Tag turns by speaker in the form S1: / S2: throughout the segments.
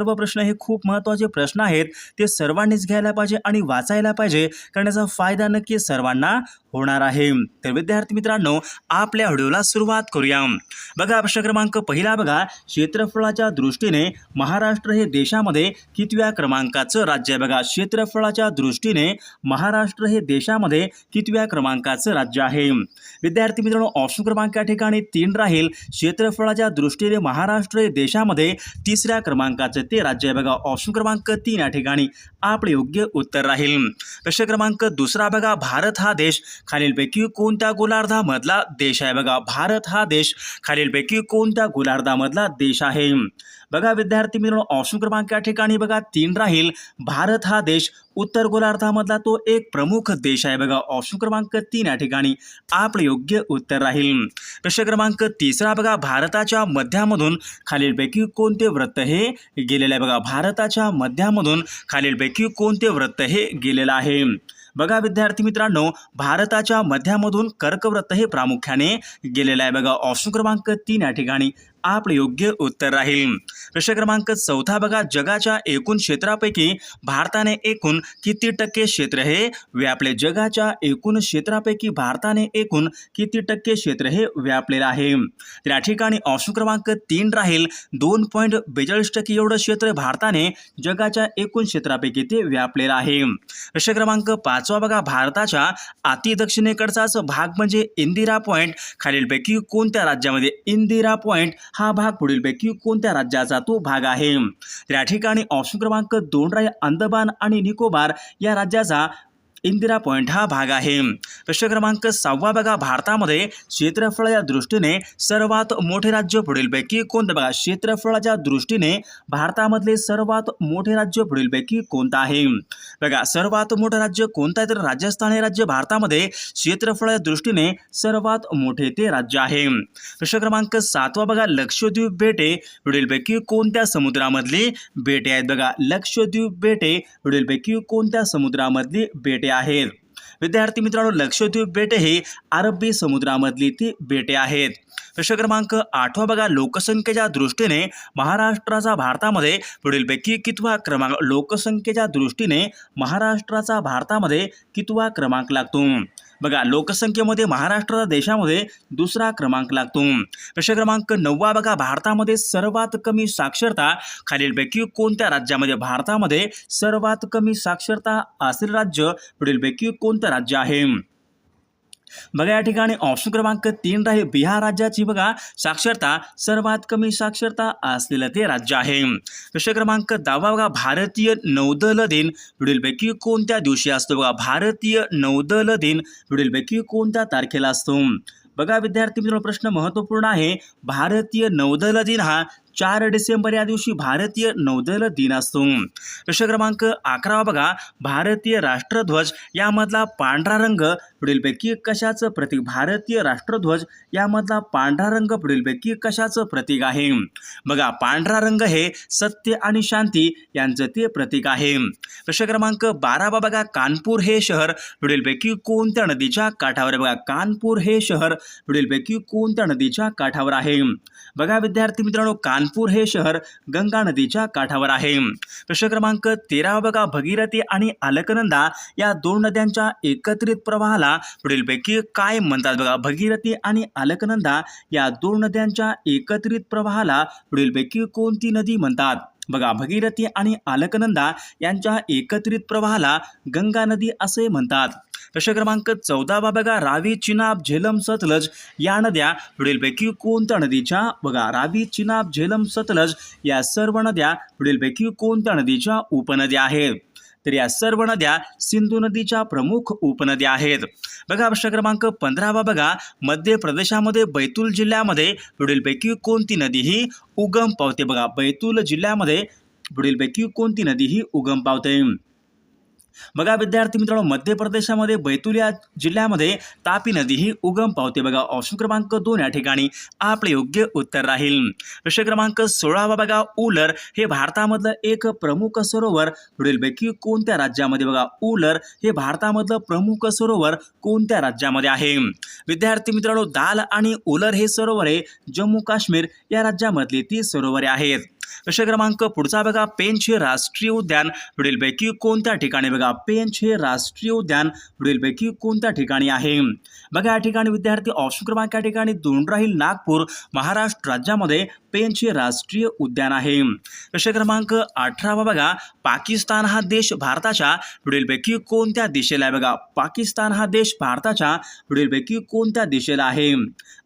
S1: सर्व प्रश्न हे खूप महत्त्वाचे प्रश्न आहेत. ते सर्वांनीच घ्यायला पाहिजे आणि वाचायला पाहिजे. कारण याचा फायदा नक्की सर्वांना होणार आहे. तर विद्यार्थी मित्रांनो आपल्या व्हिडिओला सुरुवात करूया. बघा प्रश्न क्रमांक पहिला बघा. क्षेत्रफळाच्या दृष्टीने महाराष्ट्र हे देशामध्ये कितव्या क्रमांकाचं राज्य आहे? बघा क्षेत्रफळाच्या दृष्टीने महाराष्ट्र हे देशामध्ये कितव्या क्रमांकाचं राज्य आहे? विद्यार्थी मित्रांनो ऑप्शन क्रमांक या ठिकाणी तीन राहील. क्षेत्रफळाच्या दृष्टीने महाराष्ट्र हे देशामध्ये तिसऱ्या क्रमांकाचं ते राज्य आहे. बघा ऑप्शन क्रमांक तीन या ठिकाणी आपले योग्य उत्तर राहील. प्रश्न क्रमांक दुसरा बघा. भारत हा देश खालीलपैकी कोणत्या गोलार्धामधला देश आहे? बघा भारत हा देश खालीलपैकी कोणत्या गोलार्धामधला देश आहे? बघा विद्यार्थी मित्रांनो ऑप्शन क्रमांक या ठिकाणी बघा तीन राहील. भारत हा देश उत्तर गोलार्धामधला तो एक प्रमुख देश आहे. बघा ऑप्शन क्रमांक तीन या ठिकाणी आपलं योग्य उत्तर राहील. प्रश्न क्रमांक तिसरा बघा भारताच्या मध्यामधून खालीलपैकी कोणते व्रत हे गेलेलं आहे? बघा भारताच्या मध्यामधून खालीलपैकी कोणते व्रत हे गेलेलं आहे? बघा विद्यार्थी मित्रांनो भारताच्या मध्यामधून कर्कव्रत हे प्रामुख्याने गेलेलं आहे. बघा ऑप्शन क्रमांक तीन या ठिकाणी. आपलं योग्य उत्तर राहील. प्रश्न क्रमांक चौथा बघा. जगाच्या एकूण क्षेत्रापैकी भारताने एकूण किती टक्के क्षेत्र हे व्यापले जगाच्या एकूण क्षेत्रापैकी भारताने एकूण किती टक्के क्षेत्र हे व्यापलेलं आहे? तर या ठिकाणी ऑप्शन क्रमांक तीन राहील. दोन पॉईंट बेचाळीस टक्के एवढं क्षेत्र भारताने जगाच्या एकूण क्षेत्रापैकी ते व्यापलेलं आहे. प्रश्न क्रमांक पाचवा बघा. भारताच्या अतिदक्षिणेकडचाच भाग म्हणजे इंदिरा पॉईंट खालीलपैकी कोणत्या राज्यामध्ये इंदिरा पॉईंट हा भाग पुढीलपैकी कोणत्या राज्याचा तो भाग आहे? या ठिकाणी ऑप्शन क्रमांक दोन राय अंदमान आणि निकोबार या राज्याचा इंदिरा पॉईंट हा भाग आहे. प्रश्न क्रमांक सहावा बघा. भारतामध्ये क्षेत्रफळ या दृष्टीने सर्वात मोठे राज्य पुढीलपैकी कोणतं? बघा क्षेत्रफळाच्या दृष्टीने भारतामधले सर्वात मोठे राज्य पुढीलपैकी कोणतं आहे? बघा सर्वात मोठं राज्य कोणतं आहे? तर राजस्थान हे राज्य भारतामध्ये क्षेत्रफळाच्या दृष्टीने सर्वात मोठे ते राज्य आहे. प्रश्न क्रमांक सातवा बघा. लक्षद्वीप बेटे पुढीलपैकी कोणत्या समुद्रामधली बेटे आहेत? बघा लक्षद्वीप बेटे पुढीलपैकी कोणत्या समुद्रामधली बेटे आहेत. विद्यार्थी मित्रांनो लक्षद्वीप बेटे हे अरबी समुद्रामधली ती बेटे आहेत. प्रश्न क्रमांक आठवा बघा लोकसंख्येच्या दृष्टीने महाराष्ट्राचा भारतामध्ये पुढीलपैकी कितवा क्रमांक लोकसंख्येच्या दृष्टीने महाराष्ट्राचा भारतामध्ये कितवा क्रमांक लागतो? बघा लोकसंख्येमध्ये महाराष्ट्र देशामध्ये दुसरा क्रमांक लागतो. प्रश्न क्रमांक नववा बघा भारतामध्ये सर्वात कमी साक्षरता खालीलपैकी कोणत्या राज्यामध्ये? भारतामध्ये सर्वात कमी साक्षरता असेल राज्य पुढीलपैकी कोणतं राज्य आहे? बघा या ठिकाणी ऑप्शन क्रमांक तीन राहील. बिहार राज्याची बघा साक्षरता सर्वात कमी साक्षरता असलेलं ते राज्य आहे. प्रश्न क्रमांक दहावा बघा भारतीय नौदल दिन पुढीलपैकी कोणत्या दिवशी असतो? बघा भारतीय नौदल दिन पुढीलपैकी कोणत्या तारखेला असतो? बघा विद्यार्थी मित्रांनो प्रश्न महत्त्वपूर्ण आहे. भारतीय नौदल दिन हा चार डिसेंबर या दिवशी भारतीय नौदल दिन असतो. प्रश्न क्रमांक अकरावा बघा भारतीय राष्ट्रध्वज यामधला पांढरा रंग पुढीलपैकी कशाचं प्रतीक? भारतीय राष्ट्रध्वज यामधला पांढरा रंग पुढीलपैकी कशाचं प्रतीक आहे? बघा पांढरा रंग हे सत्य आणि शांती यांचं ते प्रतीक आहे. प्रश्न क्रमांक बारावा बघा कानपूर हे शहर पुढीलपैकी कोणत्या नदीच्या काठावर बघा कानपूर हे शहर पुढीलपैकी कोणत्या नदीच्या काठावर आहे? बघा विद्यार्थी मित्रांनो कानपूर हे शहर गंगा नदीच्या काठावर आहे. प्रश्न क्रमांक तेरा बघा भगीरथी आणि अलकनंदा या दोन नद्यांच्या एकत्रित प्रवाहाला पुढीलपैकी काय म्हणतात बघा? भगीरथी आणि अलकनंदा या दोन नद्यांच्या एकत्रित प्रवाहाला पुढीलपैकी कोणती नदी म्हणतात? बघा भगीरथी आणि आलकनंदा यांच्या एकत्रित प्रवाहाला गंगा नदी असे म्हणतात. प्रश्न क्रमांक चौदावा बघा रावी चिनाब झेलम सतलज या नद्या पुढीलपैकी कोणत्या नदीच्या? बघा रावी चिनाब झेलम सतलज या सर्व नद्या पुढीलपैकी कोणत्या नदीच्या उपनद्या आहेत? तर या सर्व नद्या सिंधू नदीच्या प्रमुख उपनद्या आहेत. बघा प्रश्न क्रमांक पंधरावा बघा. मध्य प्रदेशामध्ये बैतूल जिल्ह्यामध्ये पुढीलपैकी कोणती नदी ही उगम पावते? बघा बैतूल जिल्ह्यामध्ये पुढीलपैकी कोणती नदी ही उगम पावते? बघा विद्यार्थी मित्रांनो मध्य प्रदेशामध्ये बैतूल या जिल्ह्यामध्ये तापी नदी ही उगम पावते. बघा ऑप्शन क्रमांक दोन या ठिकाणी आपले योग्य उत्तर राहील. प्रश्न क्रमांक सोळावा बघा उलर हे भारतामधलं एक प्रमुख सरोवर. पुढीलपैकी कोणत्या राज्यामध्ये? बघा उलर हे भारतामधलं प्रमुख सरोवर कोणत्या राज्यामध्ये आहे? विद्यार्थी मित्रांनो दाल आणि उलर हे सरोवरे जम्मू काश्मीर या राज्यामधली ती सरोवरे आहेत. प्रश्न क्रमांक पुढचा बघा पेनचे हे राष्ट्रीय उद्यान पुढीलपैकी कोणत्या ठिकाणी बघा? पेनचे हे राष्ट्रीय उद्यान पुढीलपैकी कोणत्या ठिकाणी आहे? बघा या ठिकाणी विद्यार्थी ऑप्शन क्रमांक या ठिकाणी दोन राहील. नागपूर महाराष्ट्र राज्यामध्ये पेंच हे राष्ट्रीय उद्यान आहे. प्रश्न क्रमांक अठरावा बघा. पाकिस्तान हा देश भारताच्या पुढीलपैकी कोणत्या दिशेला आहे बघा? पाकिस्तान हा देश भारताच्या पुढीलपैकी कोणत्या दिशेला आहे?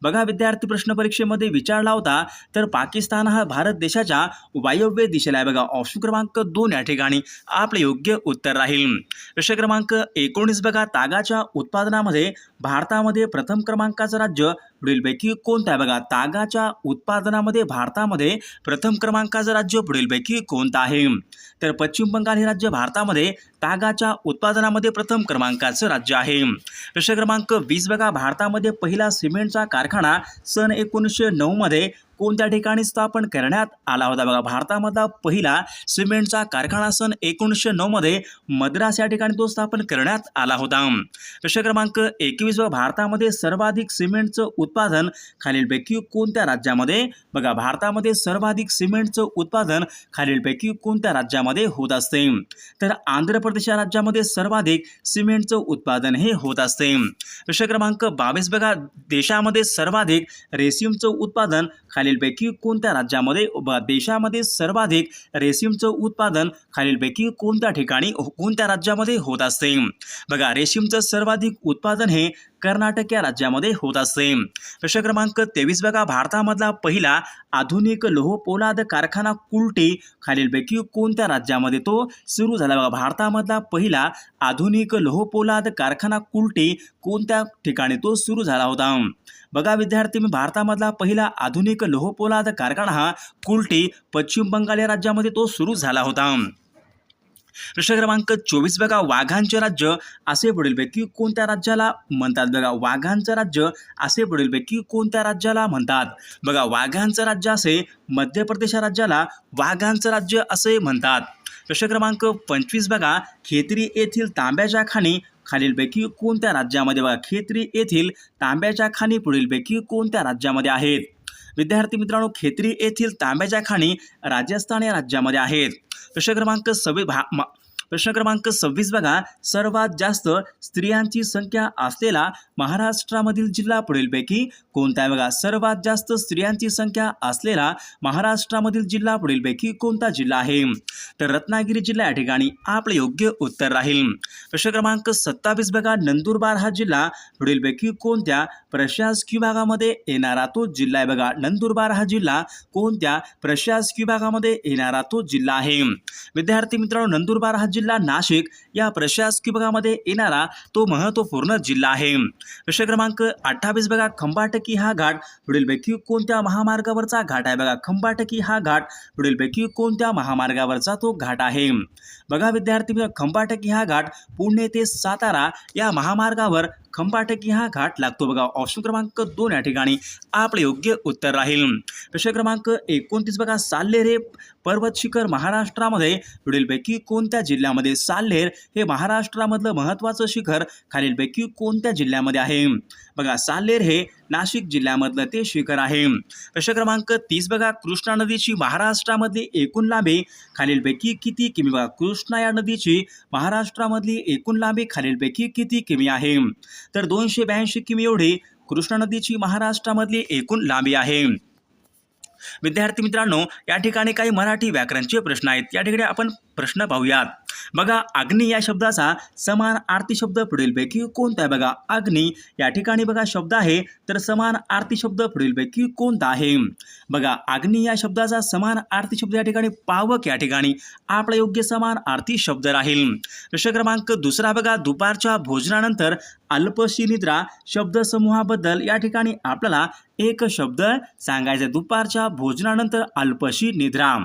S1: बघा विद्यार्थी प्रश्न परीक्षेमध्ये विचारला होता तर पाकिस्तान हा भारत देशाच्या वायव्य दिशेला आहे बघा. ऑप्शन क्रमांक दोन या ठिकाणी आपले योग्य उत्तर राहील. प्रश्न क्रमांक एकोणीस बघा. तागाच्या उत्पादनामध्ये भारतामध्ये प्रथम क्रमांकाचं राज्य पुढीलपैकी कोणतं आहे? बघा तागाच्या उत्पादनामध्ये भारतामध्ये प्रथम क्रमांकाचं राज्य पुढीलपैकी कोणतं आहे? तर पश्चिम बंगाल हे राज्य भारतामध्ये तागाच्या उत्पादनामध्ये प्रथम क्रमांकाचं राज्य आहे. प्रश्न क्रमांक वीस बघा भारतामध्ये पहिला सिमेंटचा कारखाना सन एकोणीसशे नऊमध्ये कोणत्या ठिकाणी स्थापन करण्यात आला होता? बघा भारतामधला पहिला सिमेंटचा कारखाना सन एकोणीसशे नऊमध्ये मद्रास या ठिकाणी तो स्थापन करण्यात आला होता. प्रश्न क्रमांक एकवीस व भारतामध्ये सर्वाधिक सिमेंटचं उत्पादन खालीलपैकी कोणत्या राज्यामध्ये? बघा भारतामध्ये सर्वाधिक सिमेंटचं उत्पादन खालीलपैकी कोणत्या राज्यामध्ये होत असते? तर आंध्र प्रदेश या राज्यामध्ये सर्वाधिक सिमेंटचं उत्पादन हे होत असते. प्रश्न क्रमांक बावीस बघा देशामध्ये सर्वाधिक रेशीमचं उत्पादन खालीलपैकी कोणत्या राज्यामध्ये देशामध्ये सर्वाधिक रेशीमचं उत्पादन खालीलपैकी कोणत्या ठिकाणी कोणत्या राज्यामध्ये होत असते? बघा रेशीमचं सर्वाधिक उत्पादन हे कर्नाटक या राज्यामध्ये होत असते प्रश्न क्रमांक तेवीस बघा. भारतामधला पहिला आधुनिक लोह पोलाद कारखाना कुलटी खालीलपैकी कोणत्या राज्यामध्ये तो? सुरू झाला बघा. भारतामधला पहिला आधुनिक लोह पोलाद कारखाना कुलटी कोणत्या ठिकाणी तो सुरू झाला होता? बघा विद्यार्थी मी भारतामधला पहिला आधुनिक लोह पोलाद कारखाना हा कुलटी पश्चिम बंगाल या राज्यामध्ये तो सुरू झाला होता. प्रश्न क्रमांक चोवीस बघा वाघांचे राज्य असे पुढीलपैकी कोणत्या राज्याला म्हणतात? बघा वाघांचं राज्य असे पुढीलपैकी कोणत्या राज्याला म्हणतात? बघा वाघांचं राज्य असे मध्य प्रदेश राज्याला वाघांचं राज्य असे म्हणतात. प्रश्न क्रमांक पंचवीस बघा खेत्री येथील तांब्याच्या खाणी खालीलपैकी कोणत्या राज्यामध्ये? बघा खेत्री येथील तांब्याच्या खाणी पुढीलपैकी कोणत्या राज्यामध्ये आहेत? विद्यार्थी मित्रांनो खेत्री येथील तांब्याच्या खाणी राजस्थान या राज्यामध्ये आहेत. प्रश्न क्रमांक सव्वीस भा प्रश्न क्रमांक सव्वीस बघा. सर्वात जास्त स्त्रियांची संख्या असलेला महाराष्ट्रामधील जिल्हा पुढीलपैकी कोणता आहे बघा? सर्वात जास्त स्त्रियांची संख्या असलेला महाराष्ट्रामधील जिल्हा पुढीलपैकी कोणता जिल्हा आहे? तर रत्नागिरी जिल्हा या ठिकाणी आपले योग्य उत्तर राहील. प्रश्न क्रमांक सत्तावीस बघा. नंदुरबार हा जिल्हा पुढीलपैकी कोणत्या प्रशासकीय भागामध्ये येणारा तो जिल्हा आहे बघा? नंदुरबार हा जिल्हा कोणत्या प्रशासकीय भागामध्ये येणारा तो जिल्हा आहे? विद्यार्थी मित्रांनो नंदुरबार हा जिल्हा नाशिक या प्रशासकीय विभागामध्ये येणारा तो महत्त्वपूर्ण जिल्हा आहे. प्रश्न क्रमांक अठ्ठावीस बघा खंबाटकी हा घाट. पुढीलपैकी कोणत्या महामार्गावरचा घाट आहे बघा? खंबाटकी हा घाट. पुढीलपैकी कोणत्या महामार्गावरचा तो घाट आहे? बघा विद्यार्थी मित्र खंबाटकी हा घाट पुणे ते सातारा या महामार्गावर खंबाटकी हा घाट लागतो बघा. ऑप्शन क्रमांक दोन या ठिकाणी आपले योग्य उत्तर राहील. प्रश्न क्रमांक एकोणतीस बघा साल्लेरे पर्वत शिखर महाराष्ट्रामध्ये पुढीलपैकी कोणत्या जिल्ह्यामध्ये साल्हेर हे महाराष्ट्रामधलं महत्त्वाचं शिखर खालीलपैकी कोणत्या जिल्ह्यामध्ये आहे? बघा साल्हेर हे नाशिक जिल्ह्यामधलं ते शिखर आहे. प्रश्न क्रमांक तीस बघा कृष्णा नदीची महाराष्ट्रामधली एकूण लांबी खालीलपैकी किती किमी? बघा कृष्णा या नदीची महाराष्ट्रामधली एकूण लांबी खालीलपैकी किती किमी आहे? तर दोनशे ब्याऐंशी किमी एवढी कृष्णा नदीची महाराष्ट्रामधली एकूण लांबी आहे. विद्यार्थी मित्रांनो या ठिकाणी काही मराठी व्याकरणचे प्रश्न आहेत. या ठिकाणी आपण प्रश्न पाहूयात. बघा अग्नी या शब्दाचा समान आरती शब्द पुढीलपैकी कोणता आहे? बघा अग्नी या ठिकाणी बघा शब्द आहे तर समान आरती शब्द पुढीलपैकी कोणता आहे? बघा अग्नी या शब्दाचा समान आरती शब्द या ठिकाणी पावक या ठिकाणी आपला योग्य समान आरती शब्द राहील. प्रश्न क्रमांक दुसरा बघा दुपारच्या भोजनानंतर अल्पशी निद्रा शब्दसमूहाबद्दल या ठिकाणी आपल्याला एक शब्द सांगायचा दुपारच्या भोजनानंतर अल्पशी निद्रा.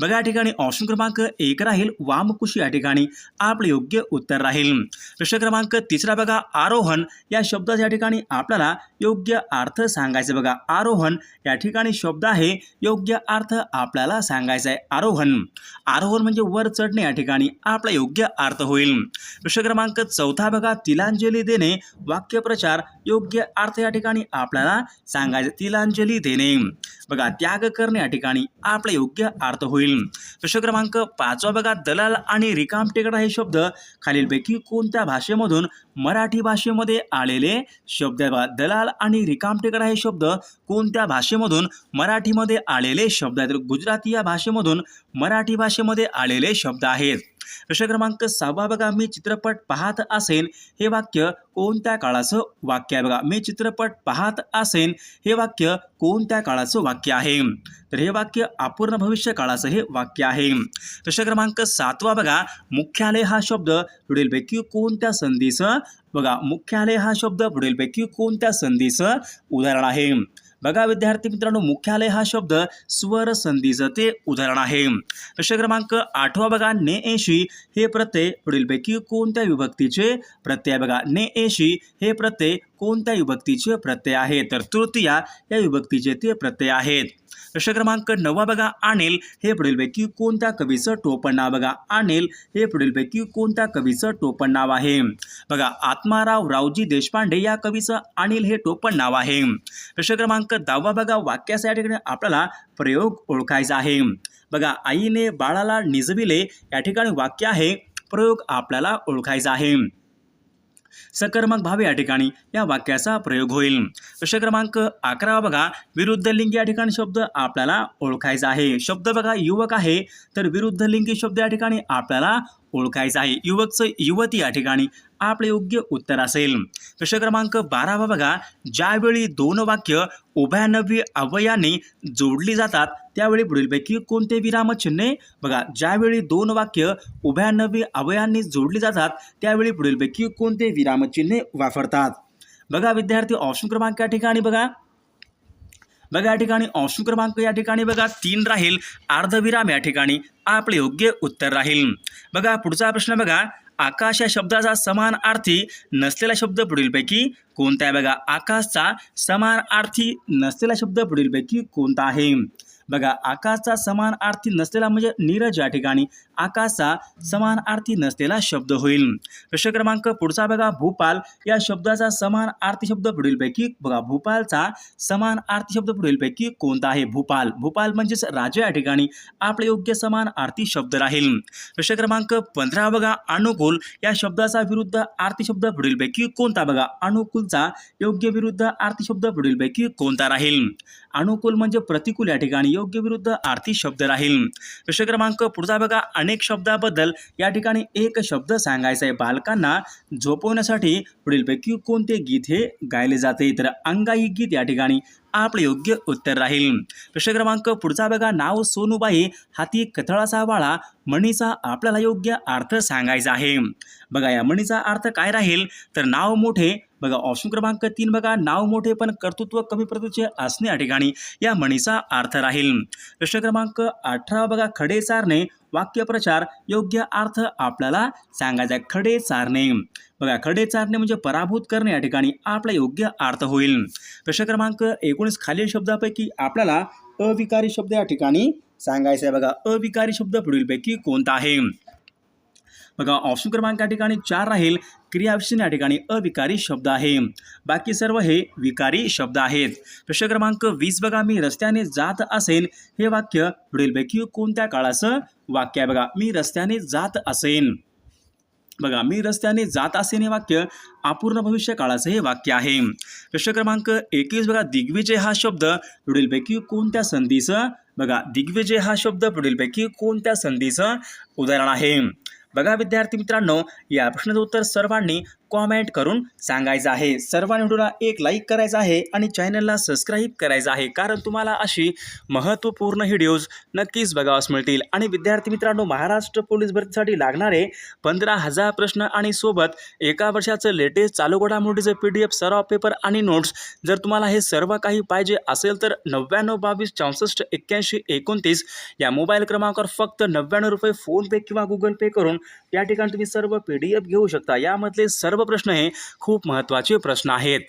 S1: बघा या ठिकाणी ऑप्शन क्रमांक एक राहील वामकुशी या ठिकाणी आपलं योग्य उत्तर राहील. प्रश्न क्रमांक तिसरा बघा आरोहण या शब्दाच्या ठिकाणी आपल्याला योग्य अर्थ सांगायचं बघा. आरोहण या ठिकाणी शब्द आहे. योग्य अर्थ आपल्याला सांगायचा आहे. आरोहण. आरोहण म्हणजे वर चढणे या ठिकाणी आपला योग्य अर्थ होईल. प्रश्न क्रमांक चौथा बघा. तिलांजली देणे. वाक्यप्रचार. योग्य अर्थ या ठिकाणी आपल्याला सांगायचं तिलांजली देणे. बघा त्याग करणे या ठिकाणी आपला योग्य अर्थ होईल. प्रश्न क्रमांक पाचवा बघा. दलाल आणि रिकाम टेकडा हे शब्द खालीलपैकी कोणत्या भाषेमधून मराठी भाषेमध्ये आलेले शब्द आहे बघा. दलाल आणि रिकामटेकडा हे शब्द कोणत्या भाषेमधून मराठीमध्ये आलेले शब्द आहेत? गुजराती या भाषेमधून मराठी भाषेमध्ये आलेले शब्द आहेत. प्रश्न क्रमांक सहावा बघा मी चित्रपट पाहत असेन हे वाक्य कोणत्या काळाचं वाक्य आहे बघा? मी चित्रपट पाहत असेन हे वाक्य कोणत्या काळाचं वाक्य आहे? तर हे वाक्य अपूर्ण भविष्य काळाचं हे वाक्य आहे. प्रश्न क्रमांक सातवा बघा मुख्यालय हा शब्द पुढीलपैकी कोणत्या संधीचं? बघा मुख्यालय हा शब्द पुढीलपैकी कोणत्या संधीचं उदाहरण आहे? बघा विद्यार्थी मित्रांनो मुख्यालय हा शब्द स्वर संधीचं ते उदाहरण आहे. प्रश्न क्रमांक आठवा बघा ने एशी हे प्रत्यय पुढीलपैकी कोणत्या विभक्तीचे प्रत्यय? बघा ने एशी हे प्रत्यय कोणत्या विभक्तीचे प्रत्यय आहे तर तृतीया या विभक्तीचे ते प्रत्यय आहेत. प्रश्न क्रमांक नववा बघा आणेल हे पुढीलपैकी कोणत्या कवीचं टोपण नाव? बघा आणेल हे पुढीलपैकी कोणत्या कवीचं टोपण नाव आहे? बघा आत्माराव रावजी देशपांडे या कवीचं अनिल हे टोपण नाव आहे. प्रश्न क्रमांक दहावा बघा वाक्याचा या ठिकाणी आपल्याला प्रयोग ओळखायचा आहे. बघा आईने बाळाला निजविले या ठिकाणी वाक्य आहे प्रयोग आपल्याला ओळखायचा आहे. सकर्मक भावे या ठिकाणी या वाक्याचा प्रयोग होईल. प्रश्न क्रमांक अकरा बघा. विरुद्ध लिंगी या ठिकाणी शब्द आपल्याला ओळखायचा आहे. शब्द बघा युवक आहे तर विरुद्ध लिंगी शब्द या ठिकाणी आपल्याला ओळखायचं आहे. युवकचं युवती या ठिकाणी आपले योग्य उत्तर असेल. प्रश्न क्रमांक बारावा बघा. ज्यावेळी दोन वाक्य उभयानवी अवयाने जोडली जातात त्यावेळी पुढीलपैकी कोणते विरामचिन्हे बघा ज्यावेळी दोन वाक्य उभयानवी अवयांनी जोडली जातात त्यावेळी पुढीलपैकी कोणते विरामचिन्हे वापरतात? बघा विद्यार्थी ऑप्शन क्रमांक या ठिकाणी बघा. बघा या ठिकाणी अंशू क्रमांक या ठिकाणी बघा तीन राहील. अर्धविराम या ठिकाणी आपले योग्य उत्तर राहील. बघा पुढचा प्रश्न बघा. आकाश या शब्दाचा समान अर्थी नसलेला शब्द पुढीलपैकी कोणता आहे? बघा आकाशचा समान अर्थी नसलेला शब्द पुढीलपैकी कोणता आहे? बघा आकाशचा समान अर्थी नसलेला म्हणजे नीरज या ठिकाणी आकाशचा समान अर्थी नसलेला शब्द होईल. प्रश्न क्रमांक पुढचा बघा भूपाल. या शब्दाचा समान अर्थी शब्द पुढीलपैकी बघा भूपालचा समान अर्थी शब्द पुढीलपैकी कोणता आहे? भूपाल. भूपाल म्हणजेच राजा या ठिकाणी आपले योग्य समान आर्थिक शब्द राहील. प्रश्न क्रमांक पंधरा बघा अनुकूल. या शब्दाचा विरुद्ध आर्थिक शब्द पुढीलपैकी कोणता? बघा अनुकूलचा योग्य विरुद्ध आर्थिक शब्द पुढीलपैकी कोणता राहील? अनुकूल म्हणजे प्रतिकूल या ठिकाणी. योग्य विरुद्ध आर्थिक शब्द राहील. प्रश्न क्रमांक पुढचा बघा. अनेक शब्दाबद्दल या ठिकाणी एक शब्द सांगायचा आहे बालकांना झोपवण्यासाठी पुढीलपैकी कोणते गीत हे गायले जाते? तर अंगाई गीत या ठिकाणी आपले योग्य उत्तर राहील. प्रश्न क्रमांक पुढचा बघा. नाव सोनूबाई हाती कथळाचा वाळा म्हणीचा आपल्याला योग्य अर्थ सांगायचा आहे. बघा या म्हणीचा अर्थ काय राहील? तर नाव मोठे बघा ऑप्शन क्रमांक तीन बघा नाव मोठे पण कर्तृत्व कमी प्रतीचे असणे या ठिकाणी या म्हणीचा अर्थ राहील. प्रश्न क्रमांक अठरा बघा खडे चारणे वाक्यप्रचार योग्य अर्थ आपल्याला सांगायचा आहे खडे चारणे बघा खडे चारणे म्हणजे पराभूत करणे या ठिकाणी आपला योग्य अर्थ होईल. प्रश्न क्रमांक एकोणीस खालील शब्दापैकी आपल्याला अविकारी शब्द या ठिकाणी सांगायचा आहे. बघा अविकारी शब्द पुढीलपैकी कोणता आहे? बघा ऑप्शन क्रमांक या ठिकाणी चार राहील. क्रियाविशेषण या ठिकाणी अविकारी शब्द आहे. बाकी सर्व हे विकारी शब्द आहेत. प्रश्न क्रमांक वीस बघा मी रस्त्याने जात असेन हे वाक्य पुढीलपैकी कोणत्या काळाचं वाक्य आहे? बघा मी रस्त्याने जात असेन. बघा मी रस्त्याने जात असेन हे वाक्य अपूर्ण भविष्य काळाचं हे वाक्य आहे. प्रश्न क्रमांक एकवीस बघा दिग्विजय हा शब्द पुढीलपैकी कोणत्या संधीचं? बघा दिग्विजय हा शब्द पुढीलपैकी कोणत्या संधीचं उदाहरण आहे? बघा विद्यार्थी मित्रांनो या प्रश्नाचं उत्तर सर्वांनी कॉमेंट करून सांगायचं आहे. सर्वांनी व्हिडिओला एक लाईक करायचं आहे आणि चॅनलला सबस्क्राईब करायचं आहे. कारण तुम्हाला अशी महत्त्वपूर्ण व्हिडिओज नक्कीच बघावास मिळतील. आणि विद्यार्थी मित्रांनो महाराष्ट्र पोलीस भरतीसाठी लागणारे पंधरा हजार प्रश्न आणि सोबत एका वर्षाचं लेटेस्ट चालू घडामोडीचं पी डी एफ सराव पेपर आणि नोट्स जर तुम्हाला हे सर्व काही पाहिजे असेल तर नव्याण्णव बावीस चौसष्ट एक्क्याऐंशी एकोणतीस या मोबाईल क्रमांकावर फक्त नव्याण्णव रुपये फोनपे किंवा गुगल पे करून त्या ठिकाणी तुम्ही सर्व पी डी एफ घेऊ शकता. यामधले सर्व प्रश्न हे खूप महत्त्वाचे प्रश्न आहेत.